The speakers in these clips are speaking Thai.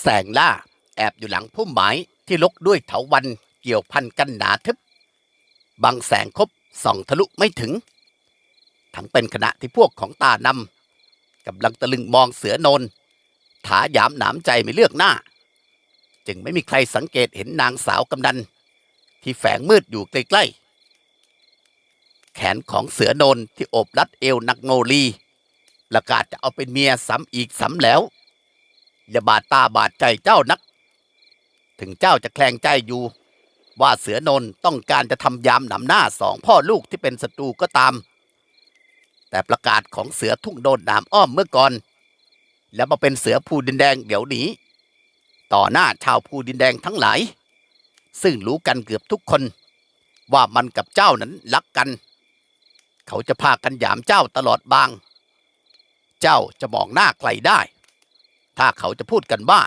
แสงล่า แอบอยู่หลังพุ่มไม้ที่ลกด้วยเถาวันเกี่ยวพันกันหนาทึบบางแสงคบส่องทะลุไม่ถึง ทั้งเป็นขณะที่พวกของตานำกำลังตะลึงมองเสือนนถาหยามหนามใจไม่เลือกหน้า จึงไม่มีใครสังเกตเห็นนางสาวกำนัน ที่แฝงมืดอยู่ใกล้ๆ แขนของเสือนนที่โอบรัดเอวนักโงลีประกาศจะเอาเป็นเมียซ้ำอีกซ้ำแล้ว อย่าบาดตาบาดใจเจ้านัก ถึงเจ้าจะแคลงใจอยู่ ว่าเสือนนท์ต้องการจะทำยามหนำหน้าสองพ่อลูกที่เป็นศัตรูก็ตาม แต่ประกาศของเสือทุ่งโดนหนามอ้อมเมื่อก่อน แล้วมาเป็นเสือภูดินแดงเดี๋ยวนี้ ต่อหน้าชาวภูดินแดงทั้งหลาย ซึ่งรู้กันเกือบทุกคน ว่ามันกับเจ้านั้นรักกัน เขาจะพากันหยามเจ้าตลอดบาง เจ้าจะมองหน้าใครได้ ถ้าเขาจะพูดกันว่า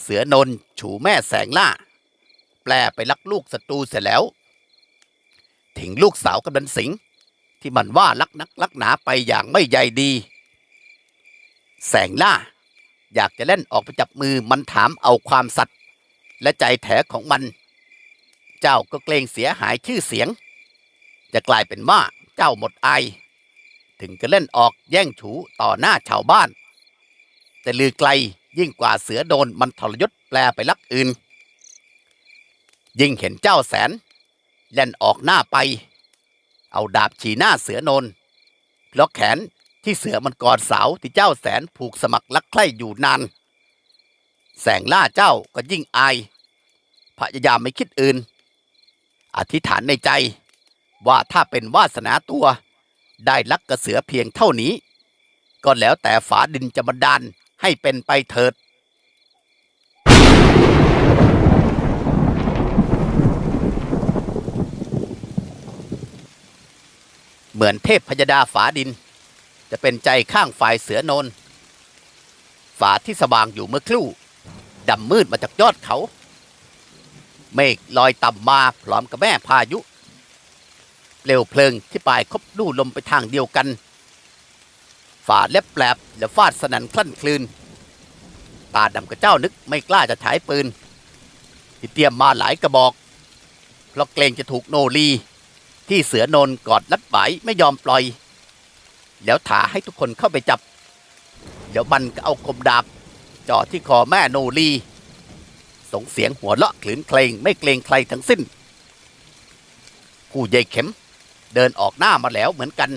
เสือนนท์ฉูแม่แสงล่า แปลไปลักลูกศัตรูเสร็จแล้ว ถึงลูกสาวกำนันสิงห์ที่มันว่ารักนักลักหนาไปอย่างไม่ใยดี แสงล่า อยากจะเล่นออกไปจับมือมันถามเอาความสัตย์และใจแถของมัน เจ้าก็เกรงเสียหายชื่อเสียง จะกลายเป็นว่าเจ้าหมดอายถึงจะเล่นออกแย่งฉูต่อหน้าชาวบ้าน แต่ลือไกลยิ่งกว่าเสือโดนมันทรยศแปลไปลักอื่น ยิ่งเห็นเจ้าแสนเล่นออกหน้าไป เอาดาบฉีหน้าเสือโนนเพราะแขนที่เสือมันกอดเสาที่เจ้าแสนผูกสมัครลักใคร่อยู่นาน แสงล่าเจ้าก็ยิ่งอาย พยายามไม่คิดอื่น อธิษฐานในใจ ว่าถ้าเป็นวาสนาตัว ได้ลักกระเสือเพียงเท่านี้ ก็แล้วแต่ฝาดินจะบันดาล ให้เป็นไปเถิดเหมือนเทพพยดาฝาดิน จะเป็นใจข้างฝ่ายเสือโนนฝาที่สว่างอยู่เมื่อครู่ดำมืดมาจากยอดเขา เมฆลอยต่ำมาพร้อมกับแม่พายุเปลวเพลิงที่ปลายคบลู่ลมไปทางเดียวกัน ฝาดเล็บแปลบและฟาดสนันคลั่นคลืนตาดำกับเจ้านึกไม่กล้าจะฉายปืน ที่เตรียมมาหลายกระบอก เพราะเกรงจะถูกโนรี ที่เสือนนกอดลัดไหวไม่ยอมปล่อย แล้วถาให้ทุกคนเข้าไปจับ เดี๋ยวมันก็เอาคมดาบจ่อที่คอแม่โนรีส่งเสียงหัวเราะขลืนเคลงไม่เกรงใครทั้งสิ้น ผู้ใหญ่เข็มเดินออกหน้ามาแล้วเหมือนกัน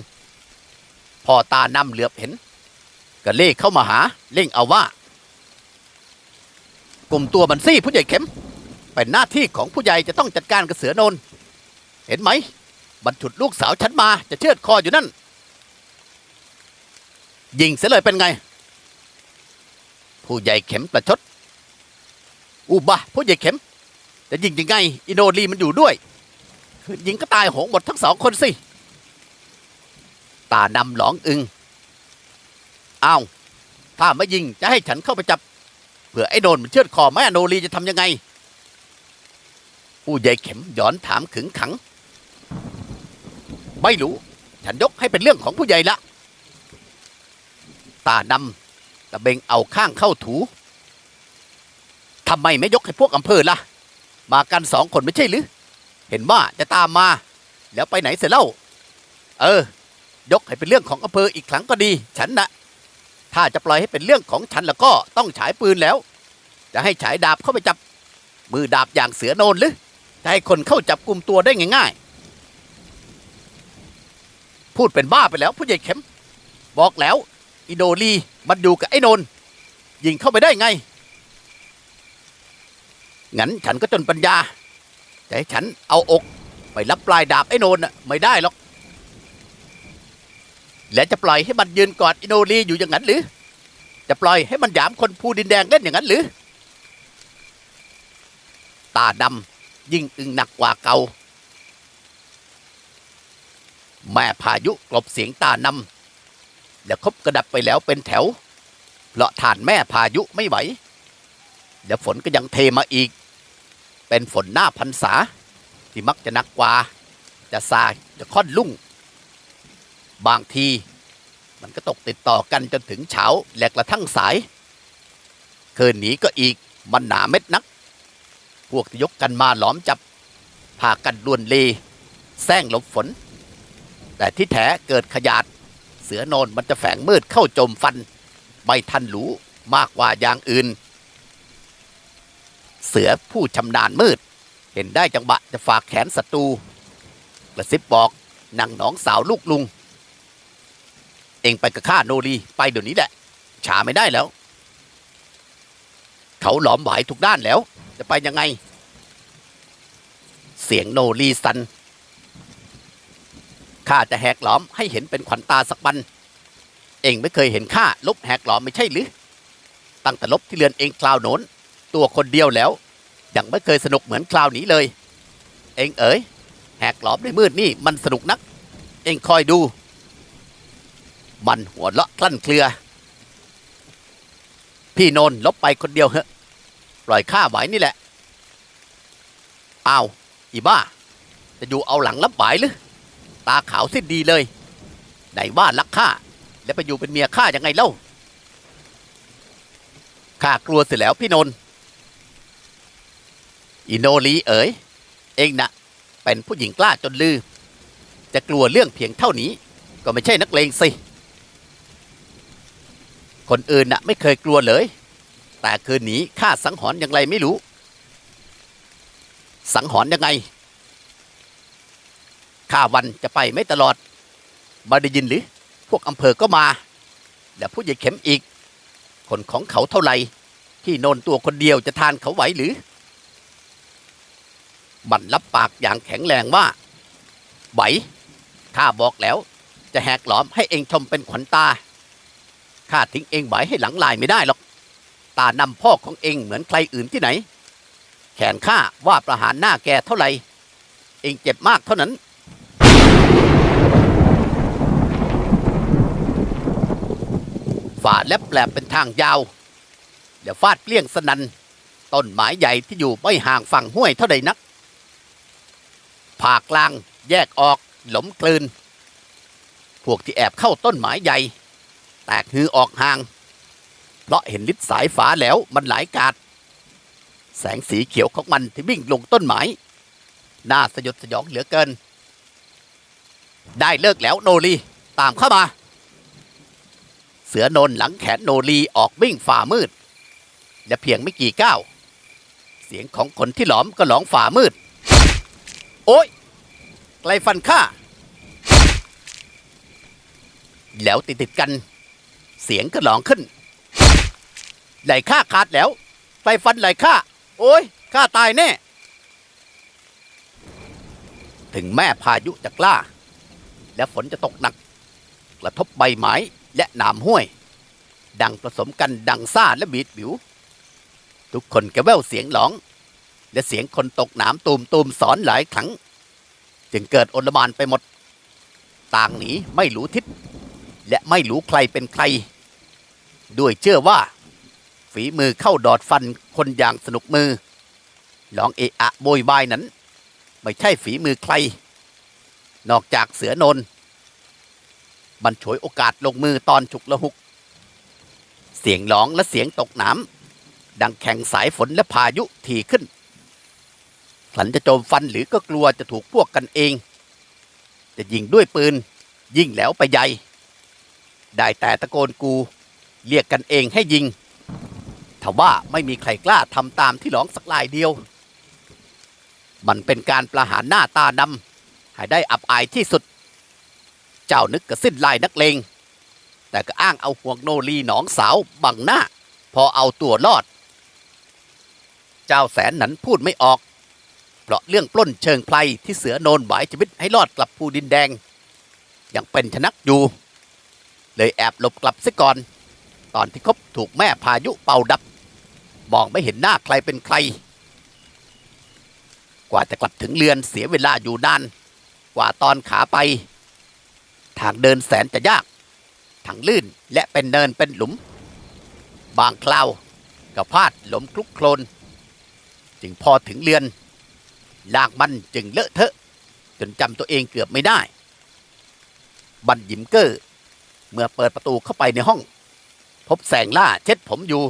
พอตานำเหลือบเห็น ก็เล่เข้ามาหาเร่งเอาว่ากลุ่มตัวมันซี่ผู้ใหญ่เข็มเป็นหน้าที่ของผู้ใหญ่จะต้องจัดการกับเสือโนนเห็นไหมบรรทุดลูกสาวฉันมาจะเชือดคออยู่นั่น ยิงเสียเลยเป็นไง ผู้ใหญ่เข็มประชดอุบะผู้ใหญ่เข็มจะยิงยังไงอินโนรีมันอยู่ด้วยคือยิงก็ตายโหงหมดทั้งสองคนสิ ตาดำหลองอึงอ้าวถ้าไม่ยิงจะให้ฉันเข้าไปจับเผื่อไอ้โดนมันเชือดคอแม่โนรีจะทำยังไง ผู้ใหญ่เข็มย้อนถามขึงขัง ไม่รู้ ฉันยกให้เป็นเรื่องของผู้ใหญ่ละตาดำตะเบงเอาข้างเข้าถูทำไมไม่ยกให้พวกอำเภอล่ะ มากันสองคนไม่ใช่หรือ เห็นว่าจะตามมา แล้วไปไหนเสร็จเล่า เออ ยกให้เป็นเรื่องของอำเภออีกครั้งก็ดี ฉันนะถ้าจะปล่อยให้เป็นเรื่องของฉันแล้วก็ต้องฉายปืนแล้ว จะให้ฉายดาบเข้าไปจับ มือดาบอย่างเสือโนนหรือจะให้คนเข้าจับกลุ่มตัวได้ง่าย ๆ พูดเป็นบ้าไปแล้วผู้ใหญ่เข็ม บอกแล้วอิโดลีมันอยู่กับไอ้โนนยิงเข้าไปได้ไง งั้นฉันก็จนปัญญาจะให้ฉันเอาอกไปรับปลายดาบไอ้นนนไม่ได้หรอก และจะปล่อยให้มันยืนกอดอินโนลีอยู่อย่างนั้นหรือ จะปล่อยให้มันหยามคนภูดินแดงเล่นอย่างนั้นหรือ ตาดำยิ่งอึงหนักกว่าเก่าแม่พายุกลบเสียงตานำแล้วคบกระดับไปแล้วเป็นแถวเพราะฐานแม่พายุไม่ไหวเดี๋ยวฝนก็ยังเทมาอีก เป็นฝนหน้าพรรษาที่มักจะหนักกว่า จะซาจะค่อนลุ่ง บางที มันก็ตกติดต่อกันจนถึงเช้าและกระทั่งสาย คืนนี้ก็อีกมันหนาเม็ดนัก พวกที่ยกกันมาหลอมจับพากันลวนเลแซงหลบฝน แต่ที่แท้เกิดขยาด เสือโนนมันจะแฝงมืดเข้าจมฟัน ไม่ทันรู้มากกว่าอย่างอื่น เสือผู้ชำนาญมืด เห็นได้จังหวะจะฝากแขนศัตรูกระซิบบอกนางหนองสาวลูกลุง เองไปกับข้าโนรีไปเดี๋ยวนี้แหละช้าไม่ได้แล้ว เขาหลอมหวายทุกด้านแล้ว จะไปยังไง เสียงโนรีสันข้าจะแหกหลอมให้เห็นเป็นขวัญตาสักวัน เองไม่เคยเห็นข้าลบแหกหลอมไม่ใช่หรือ ตั้งแต่ลบที่เรือนเองคราวโน้น ตัวคนเดียวแล้ว ยังไม่เคยสนุกเหมือนคราวนี้เลย เองเอ๋ยแหกหลอมในมืดนี่มันสนุกนัก เองคอยดู มันหัวเราะกลั้นเครือ พี่นนลบไปคนเดียวเหอะปล่อยข้าไว้นี่แหละอ้าวอีบ้า จะอยู่เอาหลังรับไหวหรือตาขาวสิ้นดีเลย ไหนว่ารักข้าแล้วไปอยู่เป็นเมียข้ายังไงเล่าข้ากลัวเสียแล้วพี่นนท์อีโนลีเอ๋ยเองนะเป็นผู้หญิงกล้าจนลือ จะกลัวเรื่องเพียงเท่านี้ ก็ไม่ใช่นักเลงสิ คนอื่นน่ะไม่เคยกลัวเลย แต่คืนนี้ข้าสังหรณ์อย่างไรไม่รู้ สังหรณ์ยังไง ข้าวันจะไปไม่ตลอดมาได้ยินหรือ พวกอำเภอก็มา และผู้ใหญ่เข็มอีก คนของเขาเท่าไหร่ ที่โนนตัวคนเดียวจะทานเขาไหวหรือ มันรับปากอย่างแข็งแรงว่าไหวข้าบอกแล้ว จะแหกหลอมให้เองชมเป็นขวัญตา ข้าทิ้งเองไหวให้หลังลายไม่ได้หรอก ตานำพ่อของเองเหมือนใครอื่นที่ไหน แขนข้าว่าประหารหน้าแกเท่าไหร่ เองเจ็บมากเท่านั้นฝาดและแปลบเป็นทางยาว เดี๋ยวฟาดเปลี่ยงสนันต้นไม้ใหญ่ที่อยู่ไม่ห่างฝั่งห้วยเท่าใดนักผ่ากลางแยกออกหลมกลืน พวกที่แอบเข้าต้นไม้ใหญ่ แตกฮือออกห่าง เพราะเห็นฤทธิ์สายฟ้าแล้วมันหลายกาด แสงสีเขียวของมันที่วิ่งลงต้นไม้น่าสยดสยองเหลือเกิน ได้เลิกแล้วโนรีตามเข้ามา เสือนนหลังแขนโนรีออกวิ่งฝ่ามืด และเพียงไม่กี่ก้าว เสียงของคนที่หลอมก็หลองฝ่ามืด โอ้ยไกลฟันข้าแล้วติดติดกัน เสียงก็หลองขึ้น ไหลข้าขาดแล้วไกลฟันไหลข้า โอ้ยข้าตายแน่ ถึงแม่พายุจะกล้า และฝนจะตกหนัก กระทบใบไม้และหนามห้วย ดังผสมกันดังซ่าและบีดบิว ทุกคนกระแววเสียงหลอง และเสียงคนตกหนามตูมตูมสอนหลายครั้ง จึงเกิดโอลมานไปหมด ต่างหนีไม่รู้ทิศและไม่รู้ใครเป็นใคร ด้วยเชื่อว่า ฝีมือเข้าดอดฟันคนอย่างสนุกมือลองเอะอะโบยบายนั้น ไม่ใช่ฝีมือใคร นอกจากเสือนน มันฉวยโอกาสลงมือตอนฉุกละหุก เสียงร้องและเสียงตกน้ำดังแข่งสายฝนและพายุถี่ขึ้นขันจะโจมฟันหรือก็กลัวจะถูกพวกกันเอง จะยิงด้วยปืน ยิ่งแล้วไปใหญ่ ได้แต่ตะโกนกู เรียกกันเองให้ยิงทว่าไม่มีใครกล้าทำตามที่ร้องสักลายเดียว มันเป็นการประหารหน้าตานำให้ได้อับอายที่สุด เจ้านึกกระสิ้นลายนักเลง แต่ก็อ้างเอาห่วงโนรีหนองสาวบังหน้า พอเอาตัวรอด เจ้าแสนนั้นพูดไม่ออกเพราะเรื่องปล้นเชิงไพรที่เสือโนนหวายชีวิตให้รอดกลับภูดินแดง ยังเป็นชนักอยู่ เลยแอบหลบกลับซะก่อน ตอนที่คบถูกแม่พายุเป่าดับ มองไม่เห็นหน้าใครเป็นใคร กว่าจะกลับถึงเรือนเสียเวลาอยู่นาน กว่าตอนขาไป ทางเดินแสนจะยากทางลื่นและเป็นเนินเป็นหลุม บางคราวก็พลาดหลมคลุกโคลน จึงพอถึงเรือน ลากมันจึงเลอะเทอะ จนจำตัวเองเกือบไม่ได้ บันยิมเกอร์ เมื่อเปิดประตูเข้าไปในห้อง พบแสงล่าเช็ดผมอยู่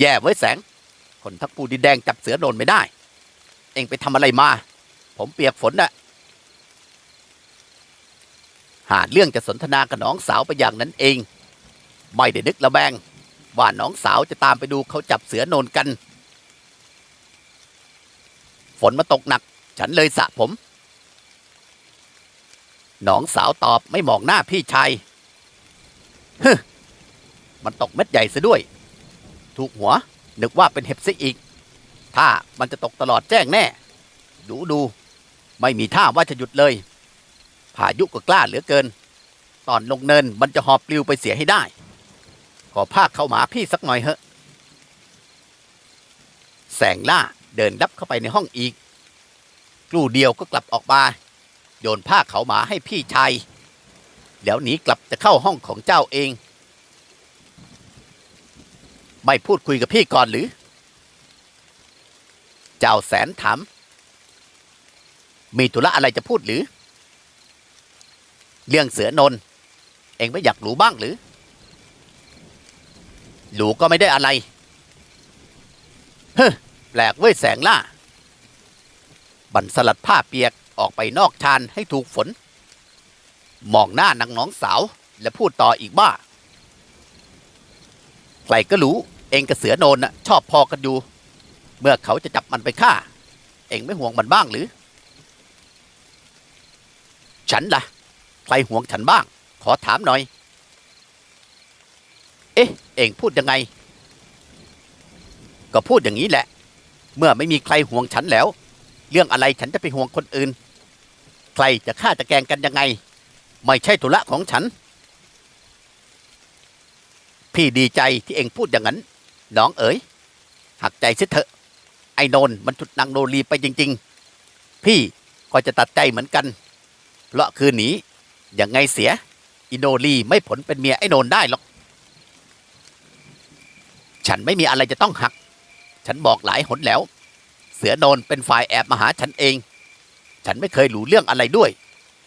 แย่ไว้แสง คนทักปูดินแดงจับเสือโนนไม่ได้ เองไปทำอะไรมา ผมเปียกฝนน่ะ หาเรื่องจะสนทนากับน้องสาวไปอย่างนั้นเอง ไม่ได้นึกระแวงว่าน้องสาวจะตามไปดูเขาจับเสือโนนกัน ฝนมาตกหนัก ฉันเลยสระผม น้องสาวตอบไม่มองหน้าพี่ชาย ฮึมันตกเม็ดใหญ่ซะด้วย ถูกหัว นึกว่าเป็นเห็บซิอีก ถ้ามันจะตกตลอดแจ้งแน่ ดูดู ไม่มีท่าว่าจะหยุดเลย พายุก็กล้าเหลือเกิน ตอนลงเนินมันจะหอบปลิวไปเสียให้ได้ ขอภาคเข้าหมาพี่สักหน่อยเหอะ แสงล่าเดินดับเข้าไปในห้องอีก กลูเดียวก็กลับออกมา โยนผ้าเขาหมาให้พี่ชาย แล้วหนีกลับจะเข้าห้องของเจ้าเอง ไม่พูดคุยกับพี่ก่อนหรือ เจ้าแสนถาม มีธุระอะไรจะพูดหรือ เรื่องเสือนน เองไม่อยากรู้บ้างหรือหลูก็ไม่ได้อะไร เฮ้อแปลกเว้ยแสงล่า บันสลัดผ้าเปียกออกไปนอกชานให้ถูกฝน มองหน้านางน้องสาว และพูดต่ออีกบ้าใครก็รู้ เองกับเสือโนนน่ะชอบพอกันอยู่ เมื่อเขาจะจับมันไปฆ่า เองไม่ห่วงมันบ้างหรือ ฉันล่ะ ใครห่วงฉันบ้าง ขอถามหน่อย เอ๊ะ เองพูดยังไง ก็พูดอย่างนี้แหละ เมื่อไม่มีใครห่วงฉันแล้ว เรื่องอะไรฉันจะไปห่วงคนอื่น ใครจะฆ่าจะแกงกันยังไง ไม่ใช่ธุระของฉัน พี่ดีใจที่เองพูดอย่างนั้น น้องเอ๋ย หักใจเสเถอะ ไอ้โนนมันจุดนางโนรีไปจริง ๆ พี่ก็จะตัดใจเหมือนกัน เพราะคืนนี้ยังไงเสีย อินโนรีไม่ผลเป็นเมียไอ้โนนได้หรอก ฉันไม่มีอะไรจะต้องหัก ฉันบอกหลายหนแล้ว เสือโนนเป็นฝ่ายแอบมาหาฉันเอง ฉันไม่เคยรู้เรื่องอะไรด้วย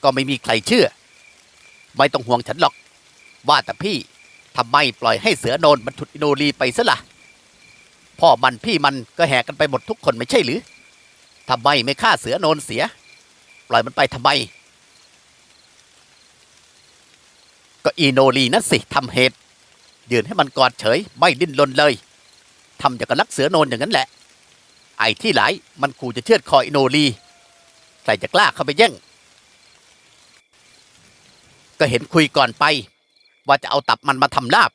ก็ไม่มีใครเชื่อ ไม่ต้องห่วงฉันหรอก ว่าแต่พี่ทำไมปล่อยให้เสือโนนมันถุดอิโนรีไปซะละ่ะ พ่อมันพี่มันก็แห่กันไปหมดทุกคนไม่ใช่หรือทำไมไม่ฆ่าเสือโนนเสีย ปล่อยมันไปทำไม ก็อีโนรีนั่นสิทำเหตุยืนให้มันกอดเฉย ไม่ดิ้นรนเลยทำอย่างกับรักเสือโนนอย่างนั้นแหละ ไอ้ที่หลายมันขู่จะเชือดคออีโนรีใครจะกล้าเข้าไปแย่ง ก็เห็นคุยก่อนไป ว่าจะเอาตับมันมาทำลาบ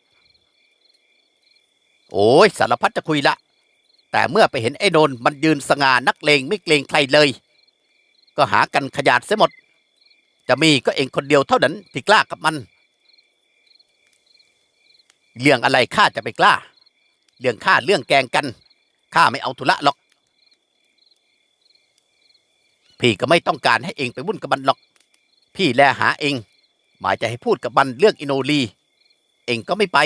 โอ้ยสารพัดจะคุยละ แต่เมื่อไปเห็นไอ้โนนมันยืนสง่านักเลงไม่เกรงใครเลย ก็หากันขยาดเสียหมด จะมีก็เองคนเดียวเท่านั้นที่กล้ากับมัน เรื่องอะไรข้าจะไปกล้า เรื่องข้าเรื่องแกงกันข้าไม่เอาธุระหรอก พี่ก็ไม่ต้องการให้เองไปวุ่นกับมันหรอก พี่แลหาเอง หมายจะให้พูดกับมันเรื่องอิโนลี เองก็ไม่ไป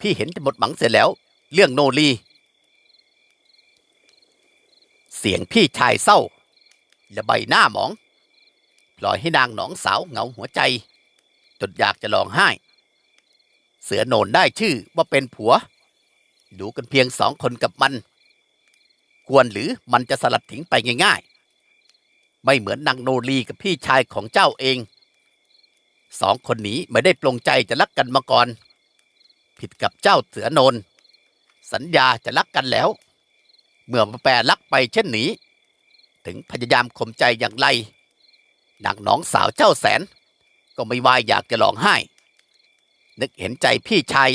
พี่เห็นจะหมดหมังเสร็จแล้ว เรื่องโนลี เสียงพี่ชายเศร้า และใบหน้าหมองปล่อยให้นางหนองสาวเหงาหัวใจ จนอยากจะร้องไห้ เสือโนนได้ชื่อว่าเป็นผัว ดูกันเพียงสองคนกับมัน ควรหรือมันจะสลัดทิ้งไปง่าย ๆ ไม่เหมือนนางโนรีกับพี่ชายของเจ้าเอง สองคนนี้ไม่ได้ปลงใจจะรักกันมาก่อน ผิดกับเจ้าเสือโนนสัญญาจะรักกันแล้ว เมื่อมาแปรรักไปเช่นนี้ ถึงพยายามข่มใจอย่างไรนางน้องสาวเจ้าแสน ก็ไม่วายอยากจะร้องไห้ นึกเห็นใจพี่ชาย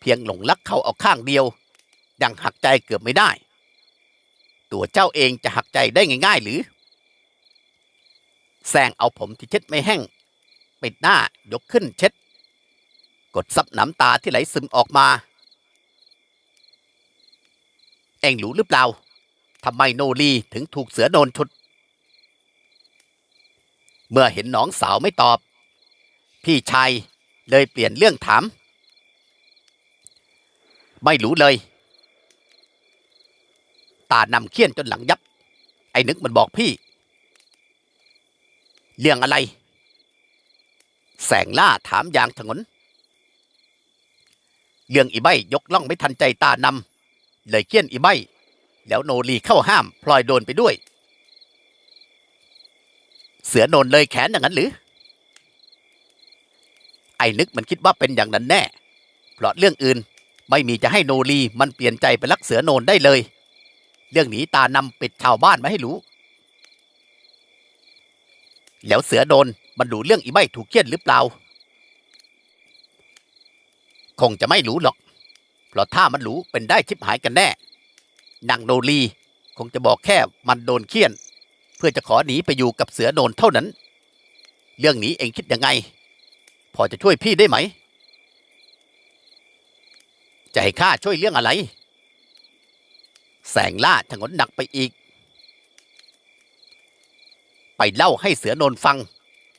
เพียงหลงรักเขาเอาข้างเดียว ยังหักใจเกือบไม่ได้ ตัวเจ้าเองจะหักใจได้ง่าย ๆ หรือแซงเอาผมที่เช็ดไม่แห้ง ปิดหน้ายกขึ้นเช็ด กดซับน้ำตาที่ไหลซึมออกมา เองรู้หรือเปล่าทำไมโนรีถึงถูกเสือโนนชุด เมื่อเห็นน้องสาวไม่ตอบ พี่ชายเลยเปลี่ยนเรื่องถาม ไม่รู้เลย ตานำเคี้ยนจนหลังยับ ไอ้นึกมันบอกพี่ เรื่องอะไร แสงล่าถามอย่างถงนเรื่องอีใบยกล่องไม่ทันใจตานำเลยเกี้ยนอีใบ แล้วโนรีเข้าห้ามพลอยโดนไปด้วย เสือโนนเลยแขนอย่างนั้นหรือ ไอ้นึกมันคิดว่าเป็นอย่างนั้นแน่ เพราะเรื่องอื่นไม่มีจะให้โนรีมันเปลี่ยนใจไปรักเสือโนนได้เลย เรื่องหนีตานำปิดชาวบ้านมาให้รู้ แล้วเสือโดน มันดูเรื่องอีใบถูกเคียนหรือเปล่า คงจะไม่รู้หรอก เพราะถ้ามันรู้เป็นได้ชิบหายกันแน่ นางโนรีคงจะบอกแค่มันโดนเคียน เพื่อจะขอหนีไปอยู่กับเสือโดนเท่านั้น เรื่องนี้เองคิดยังไง พอจะช่วยพี่ได้ไหม จะให้ข้าช่วยเรื่องอะไร แสงล่าถงนหนักไปอีก ไปเล่าให้เสือโนนฟัง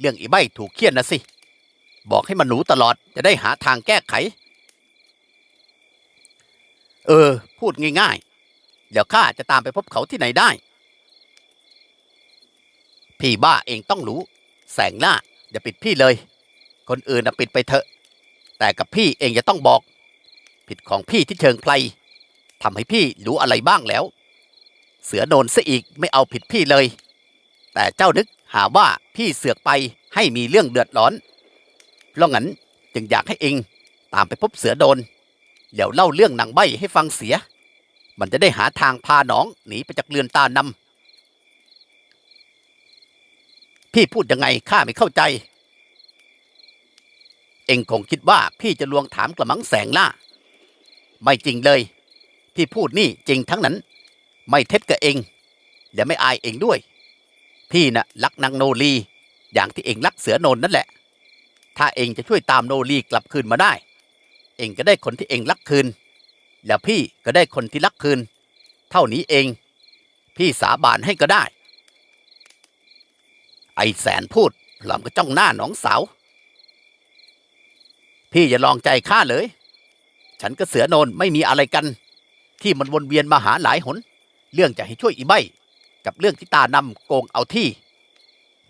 เรื่องอีใบถูกเคี่ยนนะสิ บอกให้มันรู้ตลอดจะได้หาทางแก้ไข เออ พูดง่ายๆ เดี๋ยวข้าจะตามไปพบเขาที่ไหนได้ พี่บ้าเองต้องรู้ แสงล่าอย่าปิดพี่เลย คนอื่นนะปิดไปเถอะ แต่กับพี่เองจะต้องบอก ผิดของพี่ที่เชิงไพลทำให้พี่รู้อะไรบ้างแล้ว เสือโนนซะอีกไม่เอาผิดพี่เลย แต่เจ้านึก หาว่าพี่เสือกไปให้มีเรื่องเดือดร้อนเพราะงั้นจึงอยากให้เองตามไปพบเสือโดน เดี๋ยวเล่าเรื่องนางใบให้ฟังเสีย มันจะได้หาทางพาน้องหนีไปจากเรือนตานำพี่พูดยังไงข้าไม่เข้าใจ เองคงคิดว่าพี่จะลวงถามกระมังแสงล่าไม่จริงเลย ที่พูดนี่จริงทั้งนั้น ไม่เท็จกับเอง และไม่อายเองด้วย พี่น่ะรักนางโนรีอย่างที่เองรักเสือโนนนั่นแหละ ถ้าเองจะช่วยตามโนรีกลับคืนมาได้ เองก็ได้คนที่เองรักคืน แล้วพี่ก็ได้คนที่รักคืน เท่านี้เอง พี่สาบานให้ก็ได้ ไอแสนพูดพลอมก็จ้องหน้าน้องสาว พี่อย่าลองใจข้าเลย ฉันกับเสือโนนไม่มีอะไรกัน ที่มันวนเวียนมาหาหลายหน เรื่องจะให้ช่วยอีใบ กับเรื่องที่ตานำโกงเอาที่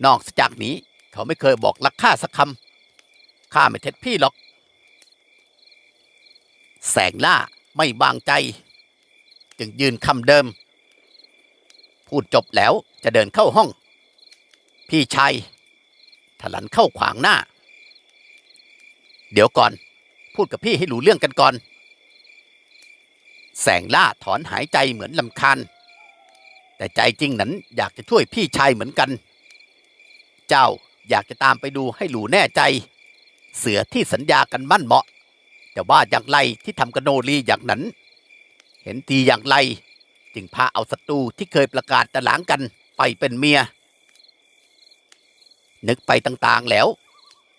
นอกจากนี้เขาไม่เคยบอกรักข้าสักคำข้าไม่เท็จพี่หรอก แสงล่าไม่บางใจ จึงยืนคำเดิม พูดจบแล้วจะเดินเข้าห้อง พี่ชายถลันเข้าขวางหน้า เดี๋ยวก่อน พูดกับพี่ให้รู้เรื่องกันก่อน แสงล่าถอนหายใจเหมือนลำคาญ แต่ใจจริงนั้นอยากจะช่วยพี่ชายเหมือนกัน เจ้าอยากจะตามไปดูให้หลูแน่ใจ เสือที่สัญญากันมั่นเหมาะ แต่ว่าอย่างไรที่ทำกโนรีอย่างนั้น เห็นทีอย่างไรจึงพาเอาศัตรูที่เคยประกาศตะหลางกันไปเป็นเมีย นึกไปต่างๆแล้ว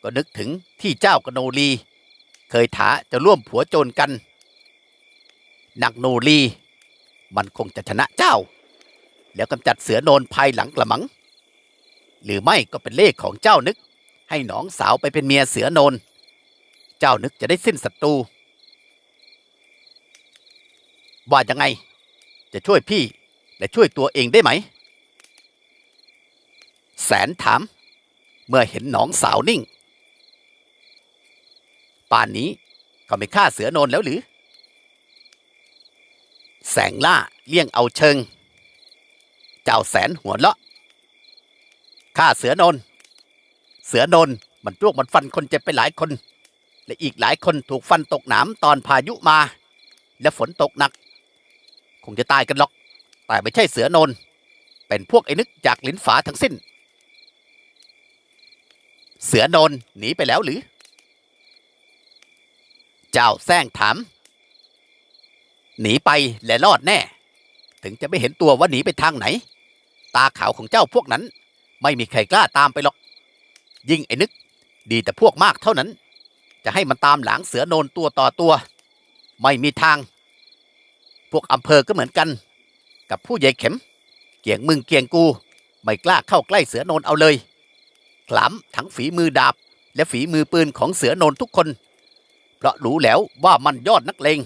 ก็นึกถึงที่เจ้ากโนรี เคยถาจะร่วมผัวโจรกันนักโนรี มันคงจะชนะเจ้า แล้วกำจัดเสือโนนภายหลังกระมัง หรือไม่ก็เป็นเลขของเจ้านึก ให้หนองสาวไปเป็นเมียเสือโนน เจ้านึกจะได้สิ้นศัตรูว่ายังไง จะช่วยพี่และช่วยตัวเองได้ไหม แสนถาม เมื่อเห็นหนองสาวนิ่ง ป่านนี้ก็ไม่ฆ่าเสือโนนแล้วหรือ แสงล่าเลี่ยงเอาเชิง เจ้าแสนหัวเลาะฆ่าเสือโนน เสือโนนมันจ้วงมันฟันคนเจ็บไปหลายคน และอีกหลายคนถูกฟันตกหนามตอนพายุมา และฝนตกหนัก คงจะตายกันหรอก แต่ไม่ใช่เสือโนน เป็นพวกไอ้นึกจากหลินฝาทั้งสิ้น เสือโนนหนีไปแล้วหรือ เจ้าแซงถาม หนีไปและรอดแน่ ถึงจะไม่เห็นตัวว่าหนีไปทางไหน ตาขาวของเจ้าพวกนั้น ไม่มีใครกล้าตามไปหรอก ยิ่งไอ้นึก ดีแต่พวกมากเท่านั้น จะให้มันตามหลังเสือโนนตัวต่อตัว ไม่มีทาง พวกอำเภอก็เหมือนกัน กับผู้ใหญ่เข็ม เกี่ยงมึงเกี่ยงกู ไม่กล้าเข้าใกล้เสือโนนเอาเลยขลำทั้งฝีมือดาบ และฝีมือปืนของเสือโนนทุกคน เพราะรู้แล้วว่ามันยอดนักเลง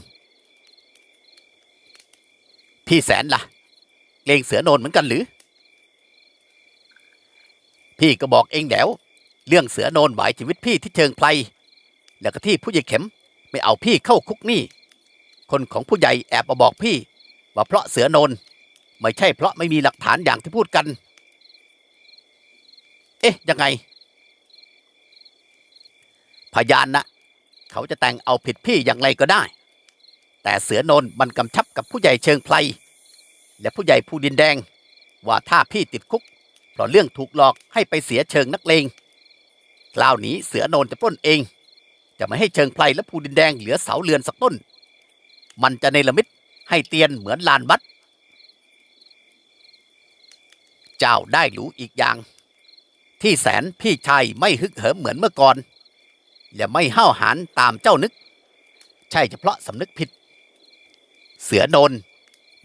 พี่แสนล่ะ เลงเสือโนนเหมือนกันหรือ พี่ก็บอกเองแล้วเรื่องเสือโนนหมายชีวิตพี่ที่เชิงไพลแล้วก็ที่ผู้ใหญ่เข็มไม่เอาพี่เข้าคุกนี่ คนของผู้ใหญ่แอบมาบอกพี่ ว่าเพราะเสือโนนไม่ใช่เพราะไม่มีหลักฐานอย่างที่พูดกัน เอ๊ะยังไง พยานนะเขาจะแต่งเอาผิดพี่อย่างไรก็ได้ แต่เสือโนนมันกำชับกับผู้ใหญ่เชิงไพลและผู้ใหญ่ภูดินแดง ว่าถ้าพี่ติดคุก ราะเรื่องถูกหลอกให้ไปเสียเชิงนักเลงคราวนี้เสือโนนจะปล้นเอง จะไม่ให้เชิงไพลและภูดินแดงเหลือเสาเรือนสักต้น มันจะเนรมิตให้เตียนเหมือนลานวัด เจ้าได้รู้อีกอย่าง ที่แสนพี่ชายไม่ฮึกเหิมเหมือนเมื่อก่อน และไม่ห้าวหาญตามเจ้านึก ใช่เฉพาะสำนึกผิด เสือโนน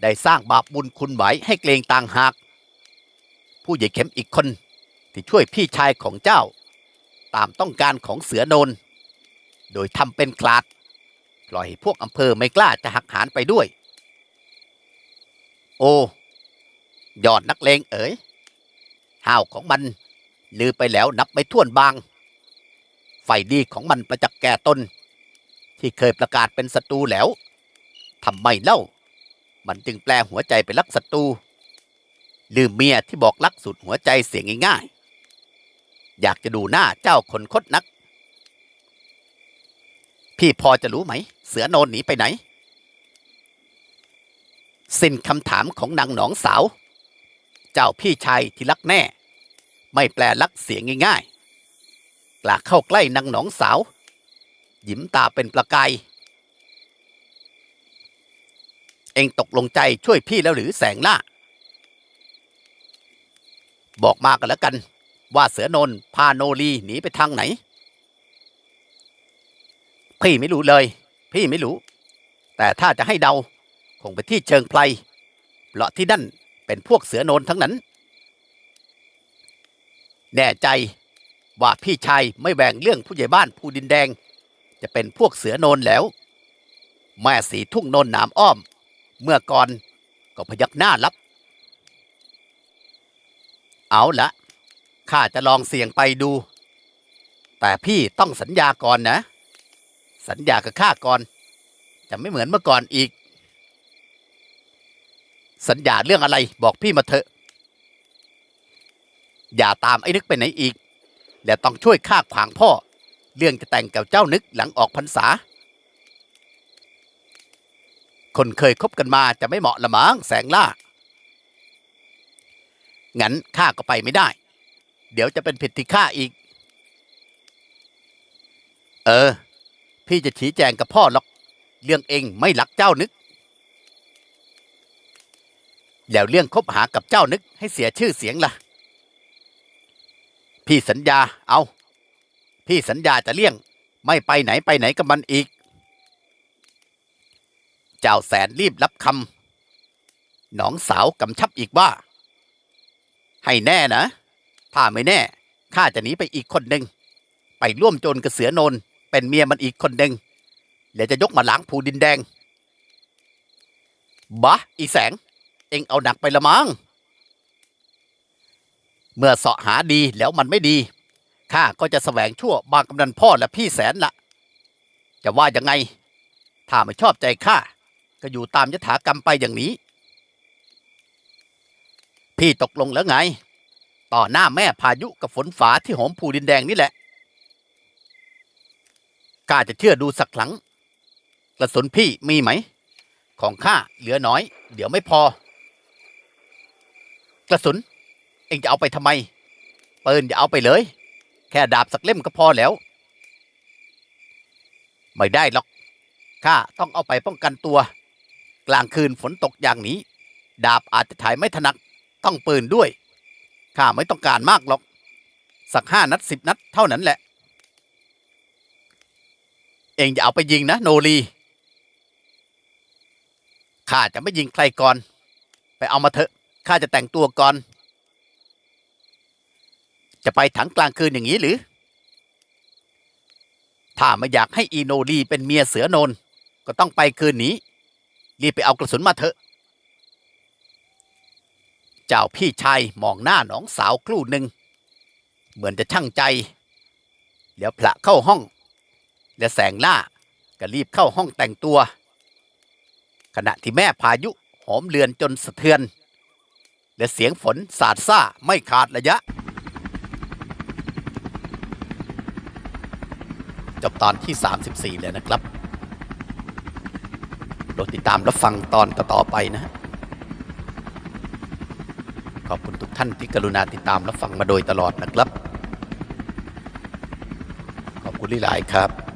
ได้สร้างบาปบุญคุณไหวให้เกรงต่างหาก ผู้ใหญ่เข็มอีกคน ที่ช่วยพี่ชายของเจ้า ตามต้องการของเสือโนน โดยทำเป็นคลาด ปล่อยให้พวกอำเภอไม่กล้าจะหักหานไปด้วย โอ้ยอดนักเลงเอ๋ยห้าวของมันลือไปแล้วนับไม่ถ้วนบางไฟดีของมันประจักษ์แก่ตนที่เคยประกาศเป็นศัตรูแล้วทำไมเล่า มันจึงแปลหัวใจไปรักศัตรู ลืมเมียที่บอกรักสุดหัวใจเสียงง่ายๆ อยากจะดูหน้าเจ้าคนคดนัก พี่พอจะรู้ไหม เสือโนนหนีไปไหน สิ้นคำถามของนางหนองสาว เจ้าพี่ชายที่รักแน่ ไม่แปลรักเสียงง่ายๆกล้าเข้าใกล้นางหนองสาวยิ้มตาเป็นประกายเองตกลงใจช่วยพี่แล้วหรือแสงล่า บอกมากันแล้วกัน ว่าเสือนนพาโนรีหนีไปทางไหน พี่ไม่รู้เลย พี่ไม่รู้ แต่ถ้าจะให้เดาคงไปที่เชิงไพลเพราะที่นั่นเป็นพวกเสือโนนทั้งนั้น แน่ใจว่าพี่ชายไม่แบ่งเรื่องผู้ใหญ่บ้านผู้ดินแดง จะเป็นพวกเสือโนนแล้ว แม่สีทุ่งโนนหนามอ้อม เมื่อก่อนก็พยักหน้ารับ เอาละข้าจะลองเสี่ยงไปดู แต่พี่ต้องสัญญาก่อนนะ สัญญากับข้าก่อน จะไม่เหมือนเมื่อก่อนอีก สัญญาเรื่องอะไรบอกพี่มาเถอะ อย่าตามไอ้นึกไปไหนอีก และต้องช่วยข้าขวางพ่อ เรื่องจะแต่งกับเจ้านึกหลังออกพรรษา คนเคยคบกันมาจะไม่เหมาะละมั้งแสงล่า งั้นข้าก็ไปไม่ได้ เดี๋ยวจะเป็นผิดที่ข้าอีก เออ พี่จะชี้แจงกับพ่อหรอก เรื่องเองไม่รักเจ้านึก แล้วเรื่องคบหากับเจ้านึกให้เสียชื่อเสียงล่ะ พี่สัญญา เอา พี่สัญญาจะเลี่ยง ไม่ไปไหนไปไหนกับมันอีก เจ้าแสนรีบรับคำหนองสาวกำชับอีกว่า ให้แน่นะ ถ้าไม่แน่ข้าจะหนีไปอีกคนหนึ่งไปร่วมโจรกับเสือโนนเป็นเมียมันอีกคนหนึ่งแล้วจะยกมาล้างผูดินแดงบะอีแสง เอ็งเอาหนักไปละมั้งเมื่อเสาะหาดีแล้วมันไม่ดีข้าก็จะแสวงชั่วบางกำนันพ่อและพี่แสนละจะว่ายังไง ถ้าไม่ชอบใจข้าก็อยู่ตามยถากรรมไปอย่างนี้ พี่ตกลงแล้วไง ต่อหน้าแม่พายุกับฝนฝาที่โหมผูดินแดงนี่แหละข้าจะเชื่อดูสักครั้งกระสุนพี่มีไหม ของข้าเหลือน้อย เดี๋ยวไม่พอ กระสุน เองจะเอาไปทำไมปืนอย่าเอาไปเลย แค่ดาบสักเล่มก็พอแล้ว ไม่ได้หรอกข้าต้องเอาไปป้องกันตัว กลางคืนฝนตกอย่างนี้ ดาบอาจจะถ่ายไม่ถนัด ต้องปืนด้วย ข้าไม่ต้องการมากหรอก สักห้านัดสิบนัดเท่านั้นแหละ เองอย่าเอาไปยิงนะ โนรีข้าจะไม่ยิงใครก่อน ไปเอามาเถอะ ข้าจะแต่งตัวก่อน จะไปถังกลางคืนอย่างนี้หรือ ถ้าไม่อยากให้อีโนรีเป็นเมียเสือโนน ก็ต้องไปคืนนี้ รีบไปเอากระสุนมาเถอะ เจ้าพี่ชายมองหน้าน้องสาวครู่หนึ่ง เหมือนจะช่างใจ แล้วพละเข้าห้อง และแสงล่าก็รีบเข้าห้องแต่งตัว ขณะที่แม่พายุหอมเลือนจนสะเทือน และเสียงฝนสาดซ่าไม่ขาดระยะ จบตอนที่ 34 เลยนะครับโปรดติดตามรับฟังตอนต่อๆไปนะฮะ อบคุณทุกท่านที่กรุณาติดตามและฟังมาโดยตลอดนะครับ ขอบคุณหลายครับ